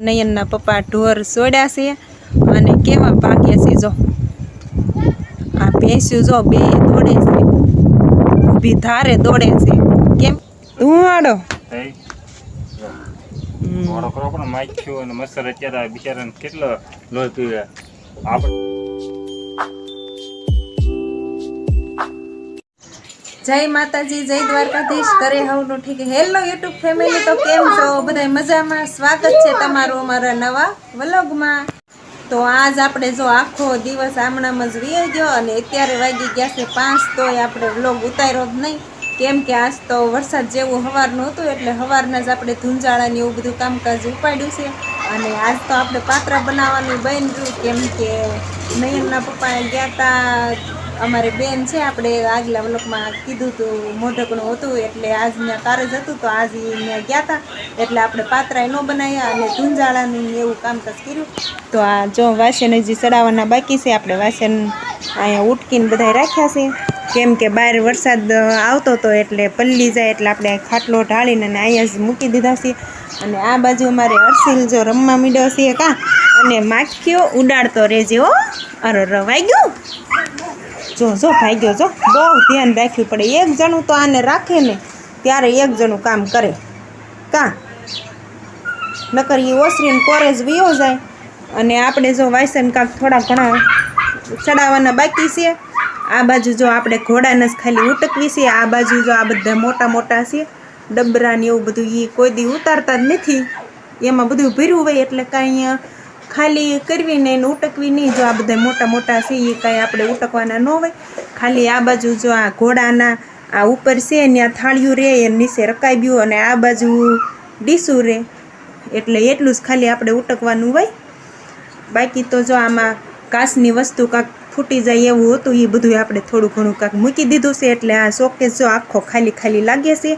નયનના પપ્પા ઢોર સોડ્યા છે અને કેવા પાક્યા છે જો. આ ભેંસ્યું જો બે દોડે છે. ઊભી ધારે દોડે છે. કેમ? ધુવાડો આડો માખ્યું અને મસર અત્યારે બિચારાને કેટલો લોહી પીવે. જય માતાજી, જય દ્વારકાધીશ કરે હવનું ઠીક. હેલો યુટ્યુબ ફેમિલી તો કેમ છો? બધા મજામાં? સ્વાગત છે તમારું અમારા નવા વલોગમાં. તો આજ આપણે જો આખો દિવસ આમણામાં જ વીએ ગયો અને અત્યારે વાગી ગયા છે પાંચ, તોય આપણે વ્લોગ ઉતાર્યો જ નહીં. કેમ કે આજ તો વરસાદ જેવું હવારનું હતું, એટલે હવારના જ આપણે ધુંજાળાની એવું બધું કામકાજ ઉપાડ્યું છે. અને આજ તો આપણે પાત્ર બનાવવાનું બન્યું, કેમ કે નયનના પપ્પા ગયા હતા અમારે બેન છે, આપણે આગલા વ્લોગમાં કીધું હતું મોઢકણું હતું એટલે આજ ત્યાં કારજ હતું, તો આજ ત્યાં ગયા હતા એટલે આપણે પાત્રાય ન બનાવ્યા અને ધૂંજાળાનું એવું કામકાજ કર્યું. તો આ જો વાસણ હજી ચડાવવાના બાકી છે, આપણે વાસણ અહીંયા ઉટકીને બધા રાખ્યા છે. કેમ કે બહાર વરસાદ આવતો હતો એટલે પલ્લી જાય એટલે આપણે ખાટલો ઢાળીને અને અહીંયા જ મૂકી દીધા છે. અને આ બાજુ અમારે અરસીલ જો રમવા મીડ્યો છે કાં, અને માખીઓ ઉડાડતો રહેજે હો. અરે રવાઈ ગયું. જો જો ભાગ્યો જો. બહુ ધ્યાન રાખવું પડે. એક જણું તો આને રાખે ને, ત્યારે એક જણું કામ કરે. કા? નકર એ ઓસરીને કોરેજ વિયો જાય. અને આપણે જો વાયસન કાંક થોડા ઘણા ચડાવવાના બાકી છે. આ બાજુ જો આપણે ઘોડાને જ ખાલી ઉટકવી છે. આ બાજુ જો આ બધા મોટા મોટા છે. ડબરા ને એવું બધું એ કોઈ દી ઉતારતા જ નથી. એમાં બધું ભર્યું હોય એટલે કાંઈ ખાલી કરવી નહીં ને ઉટકવી નહીં. જો આ બધા મોટા મોટા છે એ કાંઈ આપણે ઉટકવાના ન હોય. ખાલી આ બાજુ જો આ ઘોડાના આ ઉપર છે, ત્યાં થાળિયું રહે એ નીચે રકાઈ ગયું અને આ બાજુ ડીસું રહે એટલે એટલું જ ખાલી આપણે ઉટકવાનું હોય. બાકી તો જો આમાં કાચની વસ્તુ કાંક ફૂટી જાય એવું હતું એ બધું આપણે થોડું ઘણું કાંક મૂકી દીધું છે. એટલે આ શોકેસ જો આખો ખાલી ખાલી લાગે છે.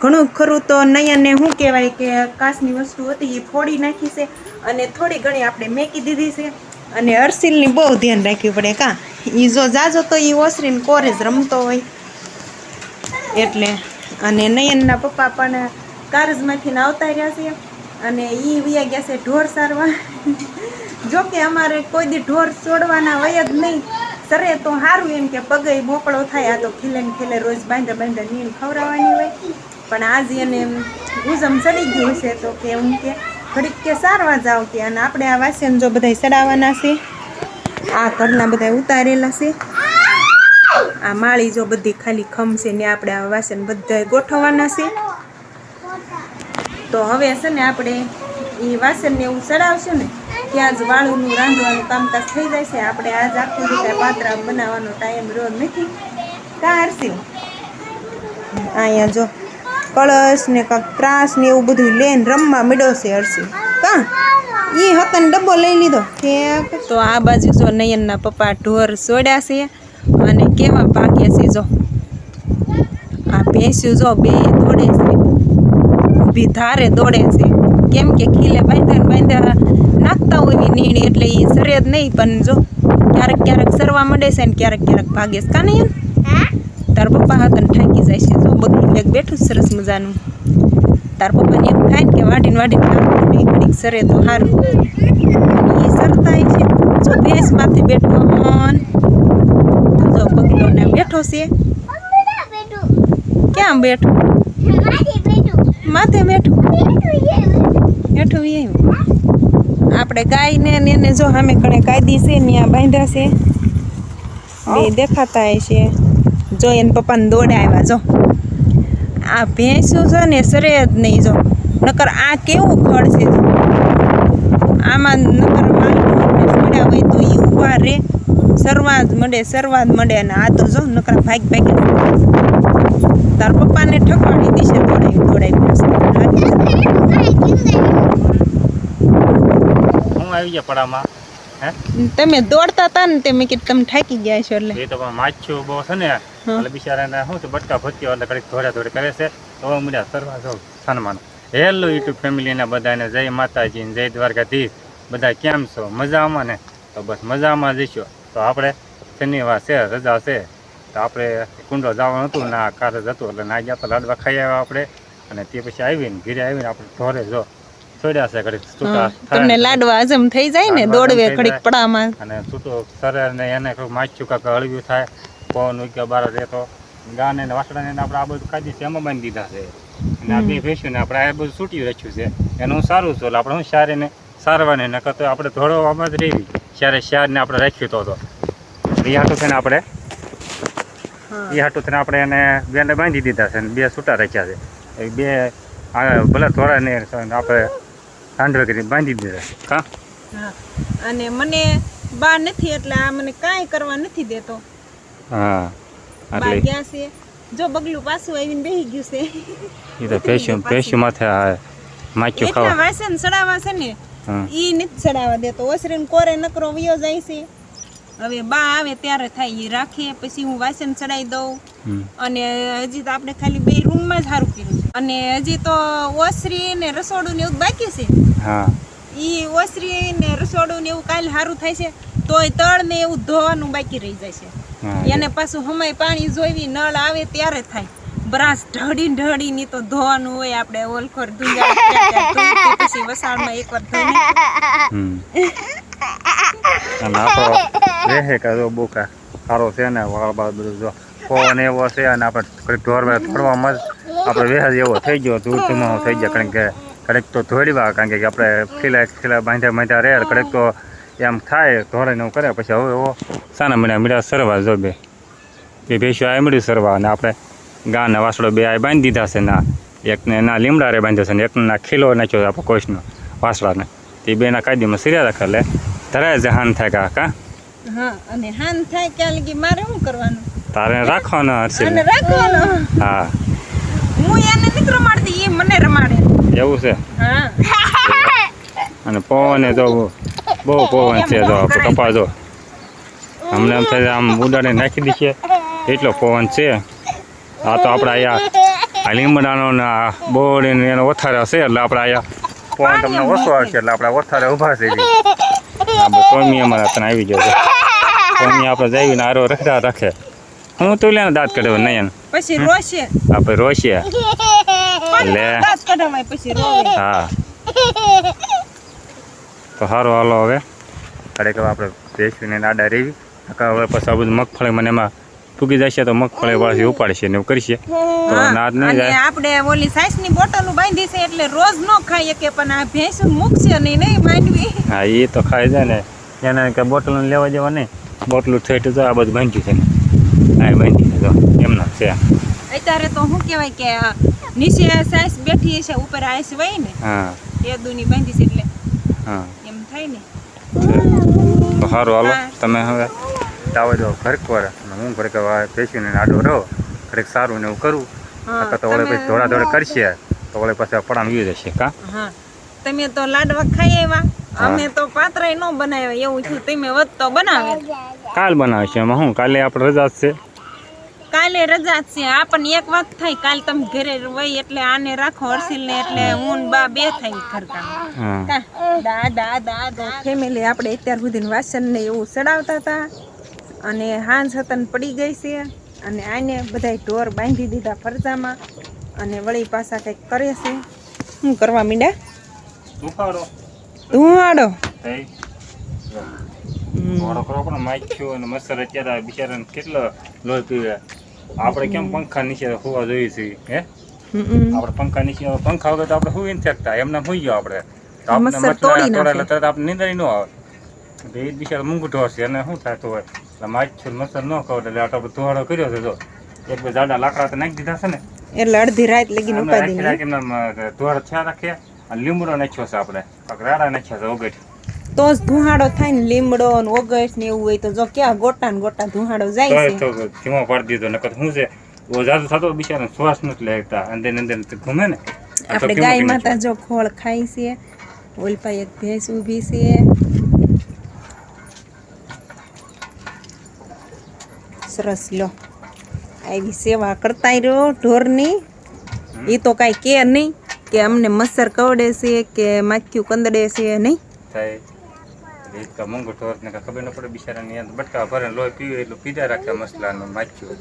ઘણું ખરું તો નયનને શું કહેવાય કે કાચની વસ્તુ હતી એ ફોડી નાખી છે. અને થોડી ઘણી આપણે મેકી દીધી છે. અને અરસીલની બહુ ધ્યાન રાખવી પડે કાં? એ જો જાજો તો એ ઓસરીને કોરે જ રમતો હોય. એટલે, અને નયનના પપ્પા પણ કારજમાંથી આવતા રહ્યા છે. અને એ વ્યા ગયા છે ઢોર સારવા. જો કે અમારે કોઈ દી ઢોર છોડવાના હોય જ નહીં. સરે તો સારું એમ કે પગે મોકળો થાય, આ તો ખીલે ને ખીલે રોજ બાંધે બાંધે નીણ ખવડાવવાની હોય. પણ આજ એને ગુજમ ચડી ગયું છે તો કે એમ કે ઘડીક કે સારવા જાવ ત્યાં અને આપણે આ વાસણ જો બધા ચડાવવાના છે, આ ઘરના બધા ઉતારેલા છે. આ માળી જો બધી ખાલી ખમ છે ને આપણે આ વાસણ બધા ગોઠવવાના છે. તો હવે છે ને આપણે એ વાસણને એવું ચડાવશું ને, ત્યાં જ વાળુનું રાંધવાનું કામકાજ થઈ જાય છે. આપણે આજ આખું રીતે પાત્રા બનાવવાનો ટાઈમ રહ્યો નથી. કાં હરસી અહીંયા જો કળશ ને કાંક ત્રાસ ને એવું બધું લઈને રમવા મળ્યો છે હરસી. કાં? એ હકન ડબ્બો લઈ લીધો. તો આ બાજુ જો નયનના પપ્પા ઢોર સોડ્યા છે અને કેવા ભાગ્યા છે જો. આ ભેંસ્યું જો બે દોડે છે. ઊભી ધારે દોડે છે. કેમ કે ખીલે બાંધ્યા ને બાંધ્યા નાખતા હોય એવી નીણ એટલે એ સરે નહીં, પણ જો ક્યારેક ક્યારેક સરવા મળે છે ને ક્યારેક ક્યારેક ભાગે છે. કાને એમ તાર પપ્પા હતા ને ઠાંકી જાય છે. જો બગલું એક બેઠું સરસ મજાનું. તાર પપ્પાને એમ થાય ને કે નાખવું નહીં ઘડીક સરે તો સારું એ સરતા છે. જો ભેંસ માથે બેઠો મન તો જો બગલો ને બેઠો છે. ક્યાં બેઠો? માથે બેઠું. બેઠું એ આપણે ગાયને ને એને જો સામે કણે કાયદી છે ત્યાં બાંધ્યા છે. બે દેખાતા છે. જો એને પપ્પાને દોડે આવ્યા જો. આ ભેંસું છે ને સરે જ નહીં જો. નકર આ કેવું ફળ છે જો. આમાં નકર મળ્યા હોય તો એ ઊભા રે. સરવા જ મળે સરવા જ મળે અને આ તો જો નકર ભાગ ભાગી તાર પપ્પાને ઠકવાડી દિશે દોડાવી દોડાવી હું આવી ગયા પડામાં. તમે દોડતા હતા ને તે મેં કીધું તમે થાકી ગયા છો એટલે. એ તો પણ બહુ છે ને એટલે બિચારાને શું છે બટકા ભટક્યો એટલે ઘડીક ધોડા ધોડે કરે છે. તો મુજા સરવા જાઉં સન્માન. હેલો યુટ્યુબ ફેમિલીના બધાને જય માતાજી જય દ્વારકાધીશ. બધા કેમ છો? મજામાં ને? તો બસ મજામાં જઈશું તો આપણે શનિવાર છે રજા છે. તો આપણે કુંડો જવાનું હતું ના કારજ હતું એટલે ના ગયા તો લાડવા ખાઈ આવ્યા આપણે. અને તે પછી આવીને ઘીરે આવીને આપણે ઢોરે જો. છોડ્યા છે ઘડીક છૂટા તમને લાડવા હજમ થઈ જાય ને દોડવે ઘડીક પડામાં. અને છૂટો સરે ને એને માચ્યું કાંક હળવ્યું થાય પવન ઉગ્યો બાર રહેતો ગાને ને વાસણાને આપણે આ બધું કાઢી છે એમાં બાંધી દીધા છે. અને આ બે ભેંસ્યું ને આપણે આ બધું છૂટ્યું રાખ્યું છે. એનું સારું છું આપણે શું સારીને સારવાને નકર તો આપણે આમાં જ રહી ત્યારે શારને આપણે રાખ્યું તો એ હાટું થઈને આપણે એ હાટું થઈને આપણે એને બેને બાંધી દીધા છે અને બે છૂટા રાખ્યા છે. બે ભલે થોડા ને આપણે હાંડવે કરી બાંધી દીધા કાં હા. અને મને બા નથી એટલે આ મને કાંઈ કરવા નથી દેતો. હા. બા એટલે ગયા છે. જો બગલું પાછું આવીને બેહી ગયું છે. એ તો પેશું પેશું માથે આ માચ્યું એટલા ખાવા. વાસણ સડાવા છે ને ઈ નથી સડાવા દેતો. ઓસરીને કોરે નકરો વિયો જાય છે. હવે બા આવે ત્યારે થાય એ રાખે. પછી હું વાસણ ચડાવી દઉં. અને હજી તો આપણે ખાલી બે રૂમમાં જ સારું કર્યું છે. અને હજી તો ઓસરી ને રસોડું ને એવું બાકી છે. હા. ઈ ઓસરી ને રસોડું ને એવું કાલે સારું થાય છે તોય તળ ને એવું ધોવાનું બાકી રહી જાય છે. એને પાછું હમાય પાણી જોઈવી નળ આવે ત્યારે થાય. બ્રાસ ઢળી ઢળી ની તો ધોવાનું હોય આપણે ઓલખોર ધુંજા પછી વસાણમાં એકવાર ધોઈ. અને આપણો રહે કે જો બોકા સારો છે ને વાળ બાળ બધું જો પવન એવો છે અને આપણે ઢોરવા ધોડવામાં જ આપણે વેહ એવો થઈ ગયો ધૂળ ધુમાવો થઈ ગયા. કારણ કે કડક તો ધોળીવા કારણ કે આપણે ખીલા ખીલા બાંધ્યા બાંધ્યા રહે કડક તો એમ થાય ધોળે એવું કરે. પછી હવે એવો સાના મને મીડા સરવા જો બે. બે ભેંસ્યો આ મળ્યું સરવા અને આપણે ગાના વાસડો બે આ બાંધી દીધા છે ના એકને ના લીમડા રે બાંધ્યો છે ને એકને ના ખીલો નાખ્યો છે આપણે કોઈશનો વાસડાને તે બેના કાયદીમાં સિર્યા રાખે એટલે ધરાય છે હાન થાય કા કા હા અને હાન થાય ક્યાં લગી મારે શું કરવાનું? તારે રાખવાનો હર્ષિલ રાખવાનો? હા. હું એને નથી રમાડતી એ મને રમાડે. એવું છે? અને પવન તો બહુ પવન છે તો કપા જો અમને એમ થાય આમ ઉડાડે નાખી દીધીએ. એટલો પવન છે. આ તો આપણે અહીંયા આ લીમડાનો ને આ બોર ને એનો ઓથારે હશે એટલે આપણે અહીંયા પવન તમને ઓછો આવશે એટલે આપણે ઓથારે ઊભા છે આપણે ટોમી અમારા તને આવી જશે ટોમી આપણે જઈને આરો રખડા રાખે. હું તું લે દાંત કઢાવે નહીં પછી રોશે. આપણે રોશે. લે. દાંત કઢાવાય પછી રોવે. હા. તો સારું હાલો હવે. ખરેખર આપણે બેસીને નાડા રેવી. નકર હવે પછી આ બધું મગફળી મને એમાં ફૂગી જશે તો મગફળી વાળથી ઉપાડશે ને એવું કરશે. તો નાદ નહીં જાય. આપણે ઓલી સાસની બોટલ બાંધી છે એટલે રોજ ન ખાઈએ કે પણ આ ભેંસ મૂકશે નહીં નહીં માંડવી. હા એ તો ખાઈ જાય ને. એને કે બોટલ લેવા જવા નહીં. બોટલું થઈ તો આ બધું બાંધ્યું છે ને હા બની તો એમના છે? અત્યારે તો શું કહેવાય કે આ નીચે સાસ બેઠી છે ઉપર આઈસ વહી ને હા. એ દુની બાંધી છે એટલે હા. એમ થાય ને. તો સારું હાલો. તમે હવે તાવો જો ઘર અને હું ઘર કે ભેંસીને આડો રહો ઘડીક સારું ને એવું કરું. હા, તો ઓળે પછી ધોળા ધોળે કરશે. તો ઓળે પછી પડામ વી જશે કા? હા. તમે તો લાડવા ખાઈ આવ્યા. અમે તો પાત્રાય ન બનાવ્યા એવું થયું તમે વધ તો બનાવે. કાલ બનાવશે એમાં હું? કાલે આપણે રજા છે. કાલે રજા જ છે આપણને એક વાત થાય કાલ તમે ઘરે વહી એટલે આને રાખો હર્ષિલ ને એટલે હું બા બે થાય ઘરકામ. દાદા દા દા દા દા. ફેમિલી આપણે અત્યાર સુધી વાસણ ને એવું ચડાવતા હતા અને હાંજ હતન પડી ગઈ છે અને આને બધાય ઢોર બાંધી દીધા ફરજામાં અને વળી પાછા કંઈક કરે છે. શું કરવા મીંડા? ઉખાડો ધુવાડો ઘોડો કરો પણ માખ્યો અને મચ્છર અત્યારે બિચારાને કેટલો લોહી પીવે. આપણે કેમ પંખા નીચે હોવા જોઈએ છીએ હે? આપણે પંખા નીચે પંખા વગર તો આપણે હુઈ નથી શકતા. એમને હુઈ ગયો આપણે. તો આપણે મચ્છર મચ્છર તોડી નાખે. તોડાયેલા તરત આપણે નીંદર ન આવે. તો એ બિચારા મૂંગું ઢોરશે અને શું થતું હોય? એટલે માખ્યું મચ્છર ન ખવડે એટલે આટલો ધોવાડો કર્યો છે તો એક બે જાડા લાકડા તો નાખી દીધા છે ને. એટલે અડધી રાત ઉપાડી થયા લીમડો નાખ્યો છે આપણે. રાડા નાખ્યા છે ઓગટ તો જ ધુહાડો થાય ને લીમડો ને ઓગસ ને એવું હોય તો જો ક્યાં ગોટા ને ગોટા ધુહાડો જાય છે. તો ધીમો પાડી દીધો નકર શું છે ઓ જાદુ થતો બિચારા શ્વાસ નથી લેતા અંદર અંદર ઘૂમે ને. આપણે ગાય માતા જો ખોળ ખાય છે ઓલપા એક ભેંસ ઊભી છે. સરસ લો. આવી સેવા કરતા રહ્યો ઢોરની. એ તો કાંઈ કે નહીં. કે અમને મચ્છર કવડે છે કે માખ્યું કંદડે છે નહીં? થાય. રીતકા મોંઘો ઢોર ને ખબર ન પડે બિચારાને અંદર બટકા ભરે લોહી પીવે એટલું પીધા રાખે મસલાનું માખ્યું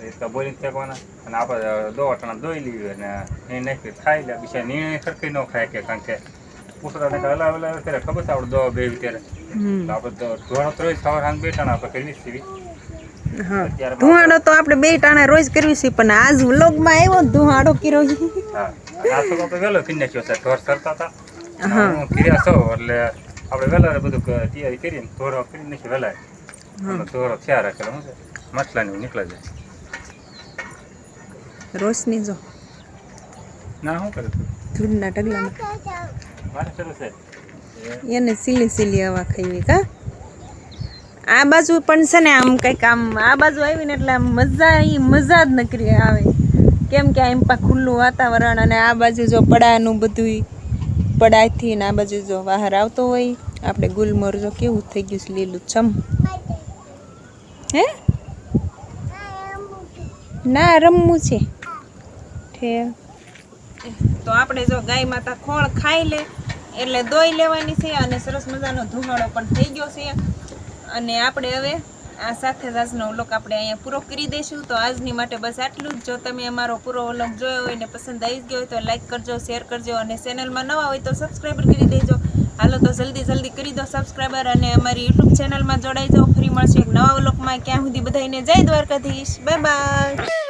રીતકા બોલી ફેંકવાના. અને આપણે દો ટણા દોઈ લઈએ અને એ નાખી ખાઈ લે. બિચારા ની સરખી ન ખાય કે કારણ કે પૂછડા ને હલાવ હલાવ ત્યારે ખબર છે આપણે દવા બે ત્યારે? આપણે તો ધોરણ તો રોજ સવાર સાંજ બેઠા ને આપણે કરી સીવી ધુવાડો તો આપણે બે ટાણા રોજ કરવી છે પણ આજ વ્લોગમાં આવ્યો ધુવાડો કર્યો હા. અને આ આપણે વહેલો કરી નાખ્યો છે. ઢોર સરતા હતા. હું. કર્યા છો એટલે આપણે વહેલા બધું તૈયારી કરીને ધોરો કરી નાખી વહેલા અને થયા રાખેલો શું મસલાની નીકળે જાય. રોશની જો. ના શું કરે તું? દૂધના મારે શરૂ છે. એને સીલી સીલી હવા ખાવી કા? આ બાજુ પણ છે ને આમ કંઈક આમ આ બાજુ આવીને એટલે મજા ઈ મજા જ નકરી આવે. કેમ કે એમ પા ખુલ્લું વાતાવરણ અને આ બાજુ જો પડાનું બધું પડાથી ને આ બાજુ જો બહાર આવતો હોય, આપણે ગુલમોર કેવું થઈ ગયું છે લીલું છમ હે? ના, રમવું છે. તો આપણે જો ગાય માતા ખોળ ખાઈ લે, એટલે દોઈ લેવાની છે અને સરસ મજાનો ધુમાડો પણ થઈ ગયો છે. અને આપણે હવે આ સાથે જ આજનો વ્લોગ આપણે અહીંયા પૂરો કરી દઈશું. તો આજની માટે બસ આટલું જ. જો તમે અમારો પૂરો વ્લોગ જોયો હોય ને પસંદ આવી ગયો હોય તો લાઈક કરજો શેર કરજો અને ચેનલમાં નવા હોય તો સબસ્ક્રાઈબર કરી દેજો. હાલો તો જલ્દી જલ્દી કરી દો સબસ્ક્રાઈબર અને અમારી યુટ્યુબ ચેનલમાં જોડાઈ જાઓ. ફરી મળશે એક નવા વ્લોગમાં. ક્યાં સુધી બધાને જય દ્વારકાધીશ. Bye bye